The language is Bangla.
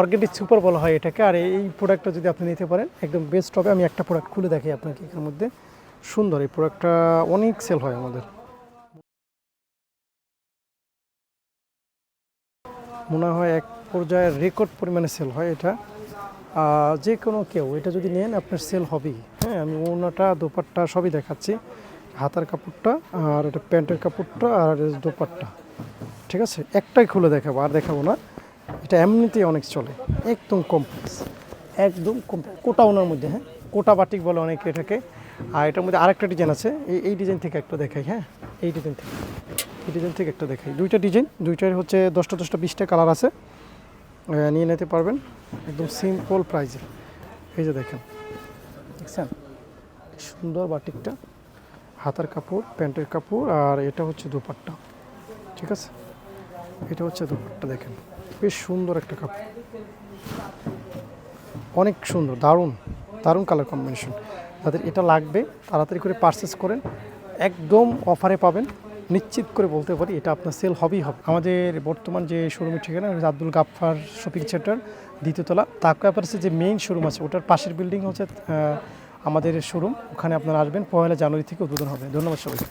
অর্গেনিক সুপার বলা হয় এটাকে, আর এই প্রোডাক্টটা যদি আপনি নিতে পারেন, একদম বেস্ট হবে। আমি একটা প্রোডাক্ট খুলে দেখি আপনাকে এর মধ্যে। সুন্দর, এই প্রোডাক্টটা অনেক সেল হয় আমাদের। মনে হয় এক পর্যায়ে রেকর্ড পরিমাণে সেল হয় এটা। যে কোনো কেউ, এটা যদি নেন, আপনার সেল হবেই। হ্যাঁ আমি ওনাটা, দোপাট্টা সবই দেখাচ্ছি। হাতার কাপড়টা, আর এটা প্যান্টের কাপড়টা, আর দোপাট্টা। ঠিক আছে? একটাই খুলে দেখাবো, আর দেখাবো না। এটা এমনিতেই অনেক চলে, একদম কমপ্লেক্স একদম কমপ্লেক্স কোটা ওনার মধ্যে হ্যাঁ? কোটা বাটিক বলে অনেকে এটাকে। আর এটার মধ্যে আরেকটা ডিজাইন আছে, এই এই ডিজাইন থেকে একটা দেখাই হ্যাঁ? এই ডিজাইন থেকে, এই ডিজাইন থেকে একটা দেখাই। দুইটা ডিজাইন দুইটার হচ্ছে দশটা দশটা বিশটা কালার আছে। নিয়ে নিতে পারবেন, একদম সিম্পল প্রাইজে এই যে দেখেন, দেখছেন? সুন্দর বাটিকটা। হাতার কাপড়, প্যান্টের কাপড়, আর এটা হচ্ছে দুপাট্টা, ঠিক আছে? এটা হচ্ছে দুপাট্টা, দেখেন। বেশ সুন্দর একটা কাপড় অনেক সুন্দর, দারুণ দারুণ কালার কম্বিনেশন তাদের এটা লাগবে, তাড়াতাড়ি করে পারচেস করেন। একদম অফারে পাবেন। নিশ্চিত করে বলতে পারি, এটা আপনার সেল হবেই হবে। আমাদের বর্তমান যে শোরুমের ঠিকানা আব্দুল গাফফার শপিং সেন্টার দ্বিতীয়তলা তাকুয়া প্যারেসের যে মেইন শোরুম আছে, ওটার পাশের বিল্ডিং হচ্ছে আমাদের শোরুম ওখানে আপনারা আসবেন, পয়লা জানুয়ারি থেকে উদ্বোধন হবে। ধন্যবাদ সবাইকে।